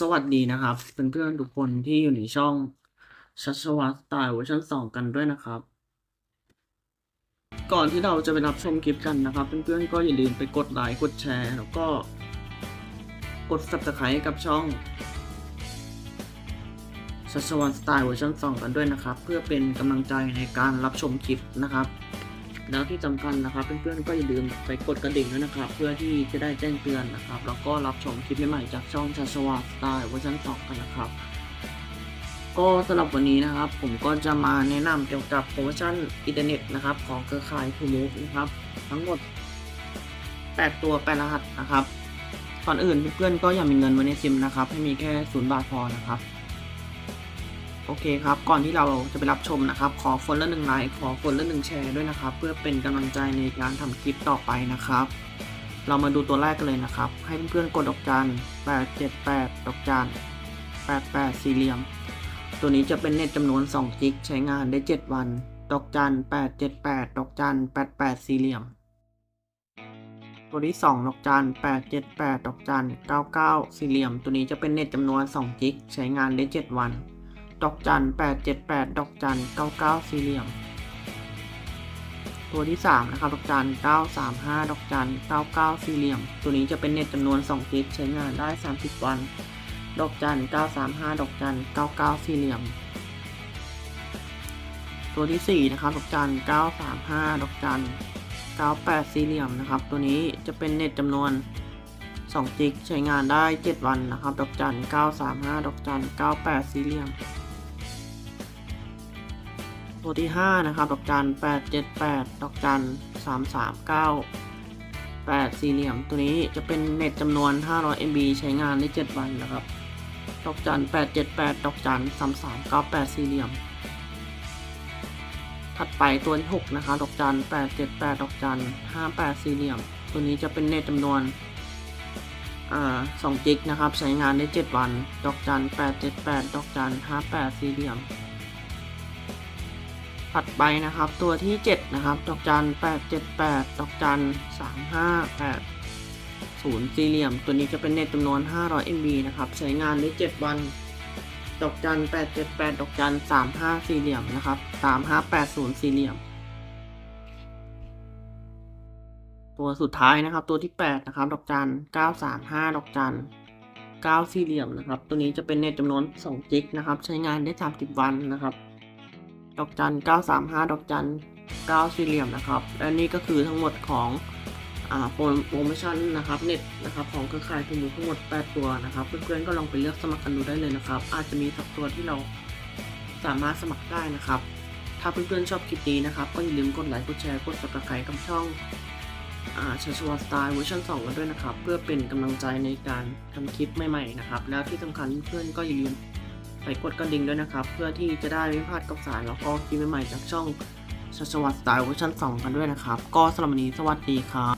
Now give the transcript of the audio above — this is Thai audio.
สวัสดีนะครับเพื่อนๆทุกคนที่อยู่ในช่องชัชวัตสไตล์เวอร์ชันสองกันด้วยนะครับ ก่อนที่เราจะไปรับชมคลิปกันนะครับ เพื่อนๆก็อย่าลืมไปกดไลค์กดแชร์แล้วก็กด subscribe กับช่องชัชวัตสไตล์เวอร์ชันสองกันด้วยนะครับ เพื่อเป็นกำลังใจในการรับชมคลิปนะครับ แล้วที่สำคัญนะครับเพื่อนๆก็อย่าลืมไปกดกระดิ่งด้วยนะครับ เพื่อที่จะได้แจ้งเตือนนะครับ แล้วก็รับชมคลิปใหม่ๆจากช่องชาชวาสไตล์เวอร์ชันสองกันนะครับ ก็สำหรับวันนี้นะครับ ผมก็จะมาแนะนำเกี่ยวกับโปรโมชั่นอินเทอร์เน็ตนะครับของเครือข่ายทูมูฟนะครับทั้งหมด 8 ตัว8รหัสนะครับก่อนอื่นเพื่อนๆก็อย่ามีเงินไว้ในซิมนะครับให้มีแค่ศูนย์บาทพอนะครับ โอเคครับ ก่อนที่เราจะไปรับชมนะครับ ขอคนละหนึ่งไลค์ขอคนละหนึ่งแชร์ด้วยนะครับ เพื่อเป็นกำลังใจในการทำคลิปต่อไปนะครับ เรามาดูตัวแรกกันเลยนะครับ ให้เพื่อนๆกดดอกจัน878 ดอกจัน88 สี่เหลี่ยม ตัวนี้จะเป็นเน็ตจำนวน2กิกใช้งานได้ 7 วัน ดอกจัน878 ดอกจัน88 สี่เหลี่ยม ตัวที่ 2 ดอกจัน878 ดอกจัน99 สี่เหลี่ยม ตัวนี้จะเป็นเน็ตจำนวน2กิกใช้งานได้ 7 วัน ดอกจัน878ดอกจัน99สี่เหลี่ยม ตัวที่3นะครับดอกจัน935ดอกจัน99สี่เหลี่ยม ตัวนี้จะเป็นเน็ตจำนวน2กิกใช้งานได้30วัน ดอกจัน935ดอกจัน99สี่เหลี่ยม ตัวที่4นะครับดอกจัน935ดอกจัน98สี่เหลี่ยมนะครับ ตัวนี้จะเป็นเน็ตจำนวน2กิกใช้งานได้ 7 วันนะครับ ดอกจัน 935 ดอกจัน 98 สี่เหลี่ยม ตัวที่ 5 นะครับ ดอกจัน878 ดอกจัน339 8 สี่เหลี่ยม ตัวนี้จะเป็นเน็ตจำนวน 500 MB ใช้งานได้ 7 วันนะครับ ดอกจัน878 ดอกจัน3398 สี่เหลี่ยม ถัดไปตัวที่ 6 นะคะ ดอกจัน878 ดอกจัน58 สี่เหลี่ยม ตัวนี้จะเป็นเน็ตจำนวนสอ่า2กิกนะครับ ใช้งานได้ 7 วัน ดอกจัน878 ดอกจัน58 สี่เหลี่ยม ถัดไปนะครับตัวที่ 7 นะครับดอกจัน878 ดอกจัน358 0 สี่เหลี่ยม ตัวนี้จะเป็นเน็ตจำนวน 500 MB นะครับ ใช้งานได้ 7 วัน ดอกจัน878 ดอกจัน35 สี่เหลี่ยมนะครับ3580 สี่เหลี่ยม ตัวสุดท้ายนะครับ ตัวที่ 8 นะครับ ดอกจัน935 ดอกจัน9 สี่เหลี่ยมนะครับ ตัวนี้จะเป็นเน็ตจำนวน 2 จิกนะครับ ใช้งานได้ 30 วันนะครับ ดอกจัน 935 ดอกจัน 9 สี่เหลี่ยมนะครับ และนี่ก็คือทั้งหมดของโปรโปรโมชั่นนะครับเน็ตนะครับของเครือข่ายทูมูทั้งหมด 8 ตัวนะครับ เพื่อนๆก็ลองไปเลือกสมัครกันดูได้เลยนะครับ อาจจะมีสักตัวที่เราสามารถสมัครได้นะครับ ถ้าเพื่อนๆชอบคลิปนี้นะครับ ก็อย่าลืมกดไลค์กดแชร์กด subscribe กับช่องอชัชวาสไตล์เวอร์ชัน2กันด้วยนะครับ เพื่อเป็นกำลังใจในการทำคลิปใหม่ๆนะครับ แล้วที่สำคัญเพื่อนๆก็อย่าลืม ไปกดกระดิ่งด้วยนะครับ เพื่อที่จะได้ไม่พลาดกับสารแล้วก็คลิปใหม่ๆจากช่องชัชวัตสไตล์เวอร์ชัน2กันด้วยนะครับ ก็สำหรับวันนี้สวัสดีครับ